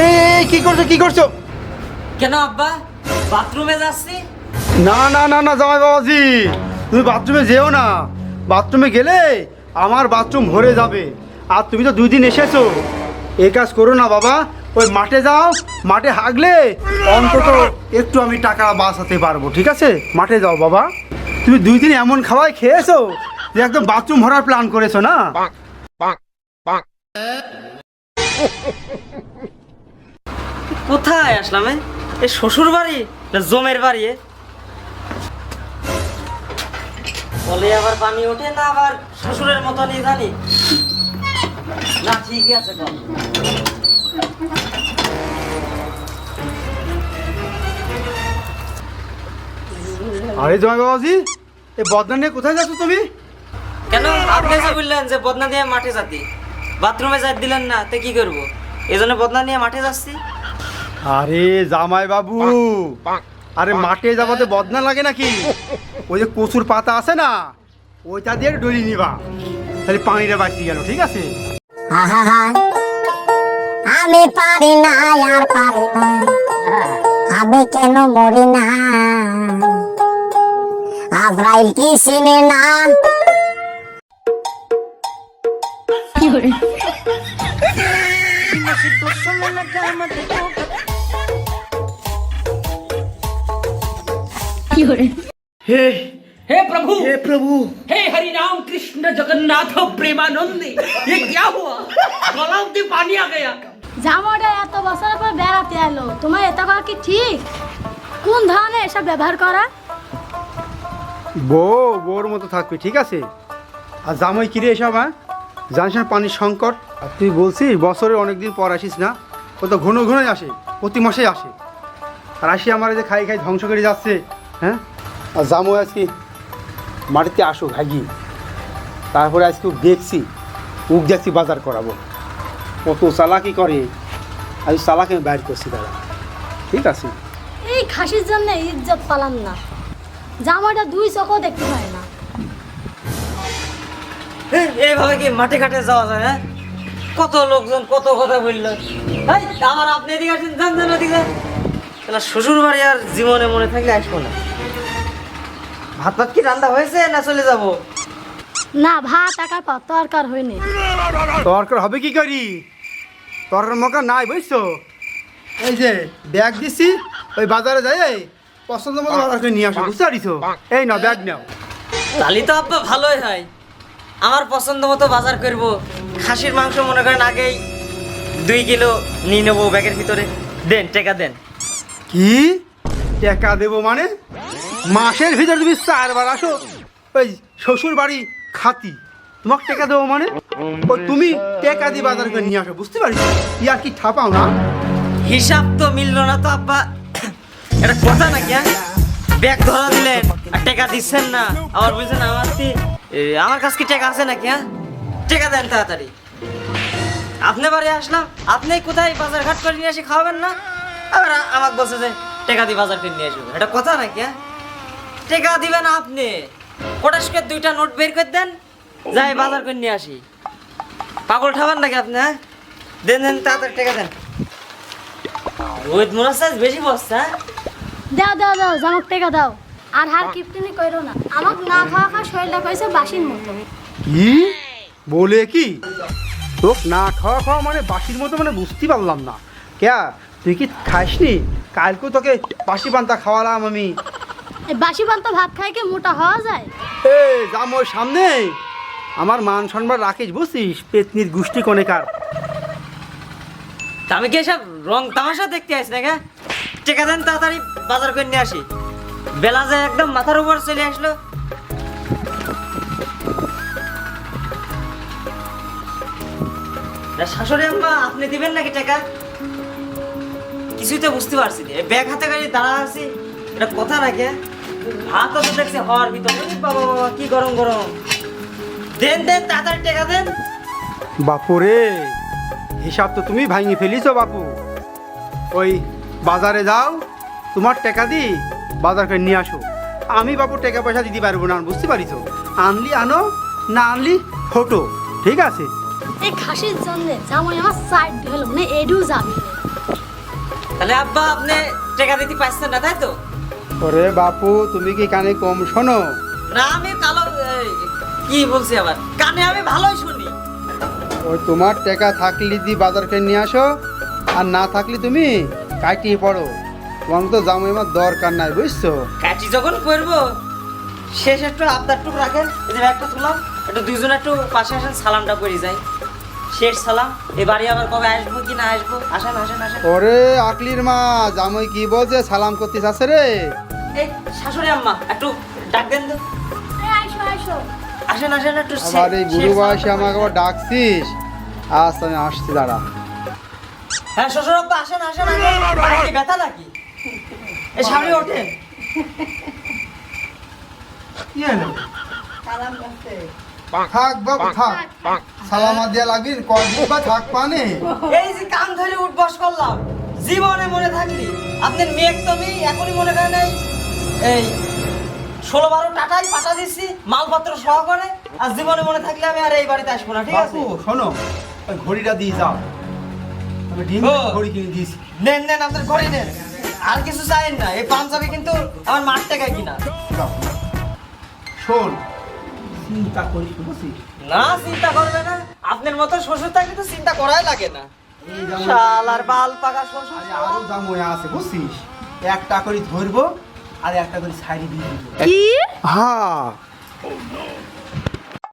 এই কি করছ কি করছ? কেন আব্বা? বাথরুমে যাচ্ছি? না না না না জামাই বাবাজি তুমি বাথরুমে যেও না। বাথরুমে গেলে আমার বাথরুম ভরে যাবে। আর তুমি তো দুই দিন এসেছ। এই কাজ করো না বাবা ওই মাঠে যাও। মাঠে হাগলে অন্তত একটু আমি টাকা বাঁচাতে পারব ঠিক আছে? মাঠে যাও বাবা। তুমি দুই দিন এমন খাওয়াই খেয়েছো যে একদম বাথরুম ভরার প্ল্যান করেছ না? কোথায় আসলাম এ? এ শ্বশুর বাড়ি না জমের বাড়ি বলে আবার পানি ওঠে না আবার শ্বশুরের মতনই জানি। না ঠিকই আছে আরে জামাই বাবাজি এই বদনা নিয়ে কোথায় যাচ্ছ তুমি? কেন আপনি যে বললেন যে বদনা দিয়ে মাঠে যাতি বাথরুমে যাই দিলেন না তে কি করব? এই জন্য বদনা নিয়ে মাঠে যাচ্ছি। আরে জামাই বাবু। আরে মাঠে যাবাতে বদনা লাগে নাকি? ওই যে কচুর পাতা আছে না ওইটা দিয়ে ডলি নিবা। তাহলে পানিটা বাঁচিয়ে গেল ঠিক আছে? আমি পারি না আর পারি না। আমি কেন মরি না? আজরাইল কি চিনে না? হে हे प्रभु হে প্রভু हे हरि राम कृष्ण जगन्नाथ प्रेमानंद ये क्या हुआ गलाव से पानी आ गया জামাটা এত বছর পর বেড়াতে এলো তোমার এত করা কি ঠিক কোন ধরনের এসব ব্যবহার করা বউ বউর মতো থাকবে ঠিক আছে আর জামাই কিরে এসব হ্যাঁ জানিস না পানির সংকট আর তুই বলছিস বছরে অনেকদিন পর আসিস না ও তো ঘন ঘনই আসে প্রতি মাসেই আসে আর আসি আমার এই যে খাই খাই ধ্বংস করে যাচ্ছে হ্যাঁ? আর জামু আজকে মাটিতে আসো ভাগি। তারপরে আজকে দেখছি উক যাচ্ছি বাজার করাবো। কত চালাকি করে আজ চালাকি আমি বাইর করছি দাদা ঠিক আছে? এই খাসির জন্য ইজ্জত পালাম না। জামাটা দুই চোখও দেখতে পায় না। এ, এইভাবে কি মাঠে ঘাটে যাওয়া যায় হ্যাঁ? কত লোকজন কত কথা বলল। এই, আবার আপনি এদিকে আসেন যান যান ওদিকে। শ্বশুর বাড়ি আর জীবনে মনে থাকলে আসব না। ভাত ভাত কি রান্না হয়েছে না চলে যাব? না ভাত একার পর তরকার হয়নি। তরকার হবে কি করি? তরকার মকা নাই বুঝছ? এই যে ব্যাগ দিছি ওই বাজারে যাই পছন্দ মতো করে নিয়ে আসো বুঝতে পারিস এই নাও ব্যাগ নাও। তাহলে তো আব্বা ভালোই হয়। আমার পছন্দ মতো বাজার করব। খাসির মাংস মনে করেন আগেই দুই কিলো নিয়ে নেব ব্যাগের ভিতরে। দেন টাকা দেন। কি? টাকা দেবো মানে? মাসের ভিতরে তুমি চারবার আসো। ওই শ্বশুর বাড়ি খাতি। তোমাকে টাকা দেবো মানে? ওই তুমি টাকা দিয়ে বাজার করে নিয়ে আসো, বুঝতে পারিস? ইয়ার কি ঠাপাও না? হিসাব তো মিললো না তো, আব্বা। এটা কথা নাকি হ্যাঁ? ব্যাগ ধরা দিলেন, আর টাকা দিচ্ছেন না। আবার বলছেন আমার কি- আমার কাছে কি টাকা আছে নাকি হ্যাঁ? টাকা দেন তাড়াতাড়ি। আপনি বাড়ি আসলাম, আপনি কোথায় বাজার ঘাট করে নিয়ে এসে খাওয়াবেন না? আবার আমাকে বলছে যে টাকা দিয়ে বাজার করে নিয়ে আসব এটা কথা নাকি হ্যাঁ? টাকা দিবেন আপনি। করে দুইটা নোট বের করে দেন যাই বাজার করে নিয়ে আসি। পাগল ঠাবার নাকি আপনি হ্যাঁ? দেন দেন তাড়াতাড়ি টাকা দেন। রোহিত সাইজ বেশি বসছে হ্যাঁ? দাও দাও দাও জামাক টেকা দাও। আর হার কিপটিনি কইরো না। আমাক না খাওয়া খাওয়া শরীরটা কইছে বাসির মতো। কি? বলে কি? তোক না খাওয়া খাওয়া মানে বাসির মতো মানে বুঝতে পারলাম না। ক্যা তুই কি খাসনি? কালকে তোকে বাসি পান্তা খাওয়ালাম আমি। বাসি পান্ত ভাত খাই কি মোটা হওয়া যায়? এ যাম ওর সামনে। আমার মান সম্মান রাখিস বুঝছিস? পেতনির গোষ্ঠী কোনেকার তা আমি কি এসব রং তামাশা দেখতে আসি নাকি? টেকা দেন তাড়াতাড়ি বাজার করে নিয়ে আসি। বেলা যে একদম মাথার উপর চলে আসলো। শাশুড়ি আম্মা আপনি দিবেন নাকি টাকা? কিছুই তো বুঝতে পারছি না। ব্যাগ হাতে করে দাঁড়া আছি। এটা কথা নাকি হাত তো দেখছি হওয়ার ভিতরে। বাবা বাবা কি গরম গরম। দেন দেন তাড়াতাড়ি টাকা দেন। বাপুরে হিসাব তো তুমি ভাঙি ফেলিছো বাপু। ওই বাজারে যাও তোমার টাকা দি বাজার করে নিয়ে আসো। আমি বাপু টাকা পয়সা দিতে পারব না বুঝতে পারিছো? আনলি আনো না আনলি ফটো ঠিক আছে? এই খাসির জন্য জামাই আমার সাইড হলো মানে এডু যাবে। তাহলে আব্বা আপনি টাকা দিতে পারছেন না তাই তো? ওরে বাপু তুমি কি কানে কম শোনো? না আমি কালো কি বলছি আবার? কানে আমি ভালোই শুনি। ওই তোমার টাকা থাকলে দি বাজার করে নিয়ে আসো আর না থাকলে তুমি কাটিয়ে পড়ো। তোমার তো জামাই আমার দরকার নাই বুঝছ? কাটি যখন করব শেষ একটু আবদার টুক রাখেন এই যে ব্যাগটা তুলাম একটু দুইজনে একটু পাশে আসেন সালামটা করে যাই। শেষ সালাম এ বাড়ি আবার কবে আসব কি না আসব? আসেন আসেন আসেন। ওরে আকলির মা জামাই কি বলছে সালাম করতে চাচ্ছে রে? এই শাশুড়ি আম্মা একটু ডাক দেন তো। আইসো আইসো। আসেন আসেন একটু আবার এই বুড়ো বয়সে আমাকে আবার ডাকছিস? আজ আমি আসছি দাঁড়া। হ্যাঁ শ্বশুর আব্বা আসেন আসেন আসেন। ব্যথা নাকি? এই সামনে ওঠেন। থাক বাবু থাক। সালামা দিয়া লাগবি কদিন বা থাক পানে? এই যে কান ধরে উঠবস করলাম। জীবনে মনে থাকলি আপনার মেয়ে তো আমি এখনই মনে করেন এই এই ষোলো বারো টাটাই পাঠা দিচ্ছি মালপত্র সহ করে আর জীবনে মনে থাকলে আমি আর এই বাড়িতে আসব না ঠিক আছে? শোনো ওই ঘড়িটা দিয়ে যাও। আমি ডিম ঘড়ি কিনে দিয়েছি। নেন নেন আপনার ঘরে নেন। আর কিছু চাইেন না এই পাঞ্জাবি কিন্তু আমার মাঠ টাকায় কিনা। শোন চিন্তা করিস বুঝছিস না চিন্তা করবে না। আপনার মতো শ্বশুর থাকলে তো চিন্তা করাই লাগে না। যেমন- শালার বাল পাকা শ্বশুর। আরে আরও জামই আছে বুঝছিস? একটা করে ধরবো আর একটা করে সাইডে দিয়ে দিব। কি? হ্যাঁ।